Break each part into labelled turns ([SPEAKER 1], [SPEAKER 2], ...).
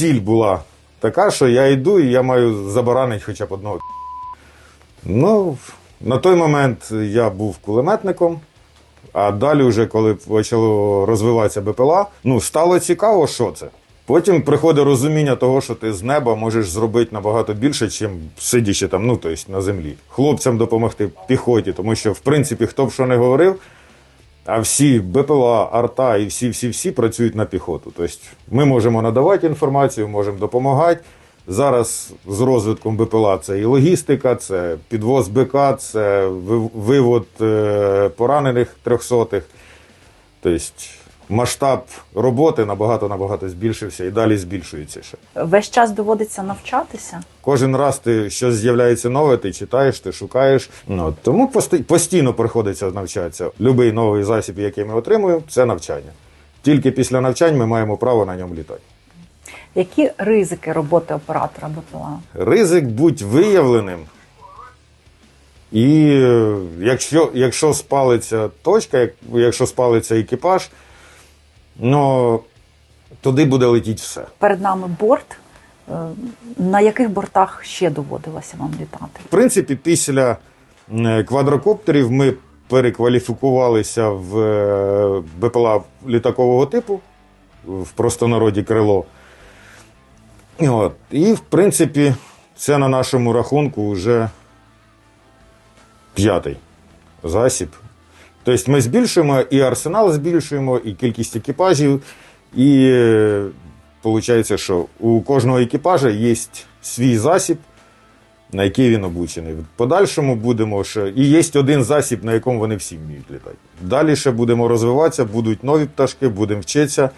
[SPEAKER 1] Ціль була така, що я йду і я маю забаранити хоча б одного. Ну, на той момент я був кулеметником, а далі, вже коли почало розвиватися БПЛА, ну, стало цікаво, що це. Потім приходить розуміння того, що ти з неба можеш зробити набагато більше, ніж сидячи там, ну, тобто на землі. Хлопцям допомогти піхоті, тому що, в принципі, хто б що не говорив, а всі БПЛА, арта і всі-всі-всі працюють на піхоту. Тобто ми можемо надавати інформацію, можемо допомагати. Зараз з розвитком БПЛА це і логістика, це підвоз БК, це вивод е, поранених трьохсотих. Тобто масштаб роботи набагато-набагато збільшився і далі збільшується ще.
[SPEAKER 2] Весь час доводиться навчатися.
[SPEAKER 1] Кожен раз ти щось з'являється нове, ти читаєш, ти шукаєш. Ну, тому постійно приходиться навчатися. Любий новий засіб, який ми отримуємо, це навчання. Тільки після навчань ми маємо право на ньому літати.
[SPEAKER 2] Які ризики роботи оператора БПЛА?
[SPEAKER 1] Ризик будь виявленим. І е, якщо, якщо спалиться точка, якщо спалиться екіпаж, ну, туди буде летіти все.
[SPEAKER 2] Перед нами борт. Е, На яких бортах ще доводилося вам літати?
[SPEAKER 1] В принципі, після е, квадрокоптерів ми перекваліфікувалися в е, БПЛА літакового типу, в простонароді крило. От. І, в принципі, це на нашому рахунку вже п'ятий засіб. Тобто ми збільшуємо і арсенал збільшуємо, і кількість екіпажів, і виходить, що у кожного екіпажа є свій засіб, на який він обучений. В подальшому будемо ще. І є один засіб, на якому вони всі вміють літати. Далі ще будемо розвиватися, будуть нові пташки, будемо вчитися,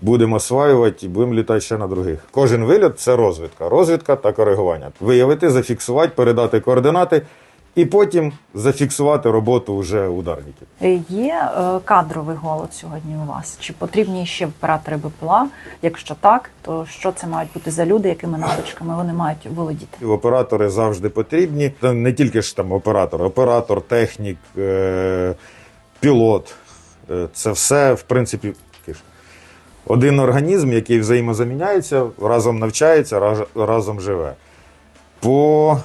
[SPEAKER 1] будемо осваювати і будемо літати ще на других. Кожен виліт це розвідка. Розвідка та коригування. Виявити, зафіксувати, передати координати і потім зафіксувати роботу вже ударників.
[SPEAKER 2] Е, Є е, кадровий голод сьогодні у вас? Чи потрібні ще оператори БПЛА? Якщо так, то що це мають бути за люди, якими навичками вони мають володіти?
[SPEAKER 1] Оператори завжди потрібні. Не тільки ж там оператор, оператор, технік, е- пілот. Е, Це все, в принципі, один організм, який взаємозаміняється, разом навчається, разом живе. По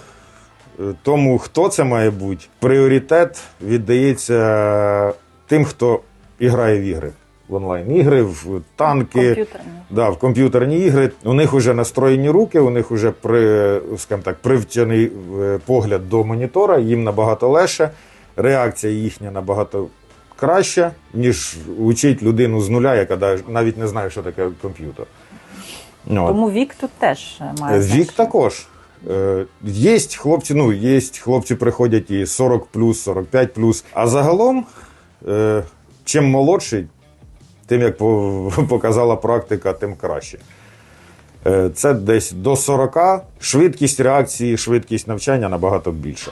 [SPEAKER 1] тому, хто це має бути, пріоритет віддається тим, хто грає в ігри. В онлайн-ігри, в танки.
[SPEAKER 2] Комп'ютерні.
[SPEAKER 1] Да, в комп'ютерні ігри. У них вже настроєні руки, у них вже при, скажімо так, привчений е, погляд до монітора, їм набагато легше, реакція їхня набагато краща, ніж учить людину з нуля, яка навіть не знає, що таке комп'ютер. Ну.
[SPEAKER 2] Тому вік тут теж має
[SPEAKER 1] Вік
[SPEAKER 2] значення.
[SPEAKER 1] також. Е, Є хлопці, ну, є хлопці приходять і 40 45 А загалом, е, чим молодший, тим як показала практика, тим краще. Е, Це десь до 40, швидкість реакції, швидкість навчання набагато більша.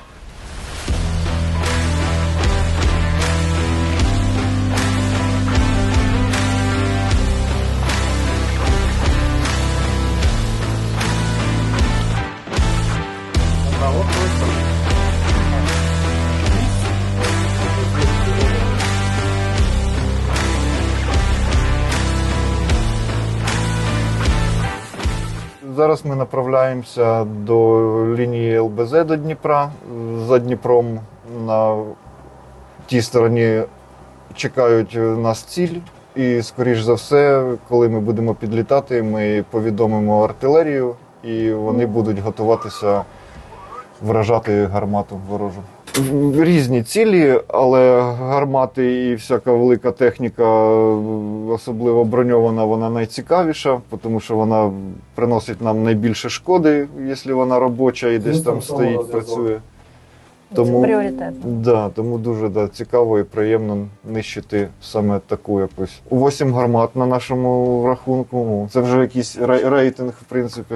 [SPEAKER 3] Зараз ми направляємося до лінії ЛБЗ до Дніпра. За Дніпром на тій стороні чекають нас ціль. І, скоріш за все, коли ми будемо підлітати, ми повідомимо артилерію, і вони будуть готуватися вражати гармату ворожу. Різні цілі, але гармати і всяка велика техніка, особливо броньована, вона найцікавіша, тому що вона приносить нам найбільше шкоди, якщо вона робоча і десь там стоїть, працює.
[SPEAKER 2] Це пріоритетно.
[SPEAKER 3] Да, тому дуже да, цікаво і приємно нищити саме таку якусь. Восім гармат на нашому рахунку. Це вже якийсь рей- рейтинг, в принципі.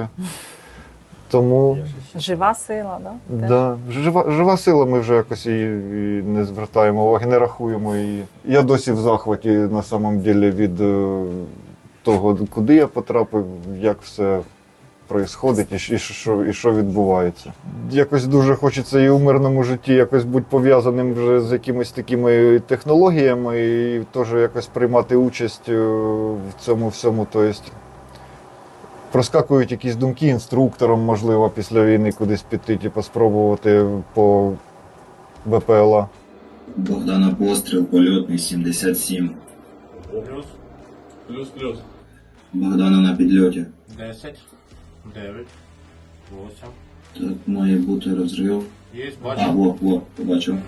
[SPEAKER 3] Тому
[SPEAKER 2] Жива сила, да?
[SPEAKER 3] Да, жива, жива сила, ми вже якось її і не звертаємо уваги, не рахуємо її. Я досі в захваті на самом ділі від е, того, куди я потрапив, як все происходить і, і, що, і що відбувається. Якось дуже хочеться і у мирному житті якось бути пов'язаним вже з якимись такими технологіями і теж якось приймати участь е, в цьому всьому. Тобто, проскакують якісь думки інструктором, можливо, після війни кудись піти, типу, спробувати по БПЛА.
[SPEAKER 4] Богдана постріл, польотний 77.
[SPEAKER 5] Плюс. Плюс, плюс.
[SPEAKER 4] Богдана на підльоті.
[SPEAKER 5] 10, 9, 8.
[SPEAKER 4] Тут має бути розрив.
[SPEAKER 5] Є,
[SPEAKER 4] А, во, во, побачив.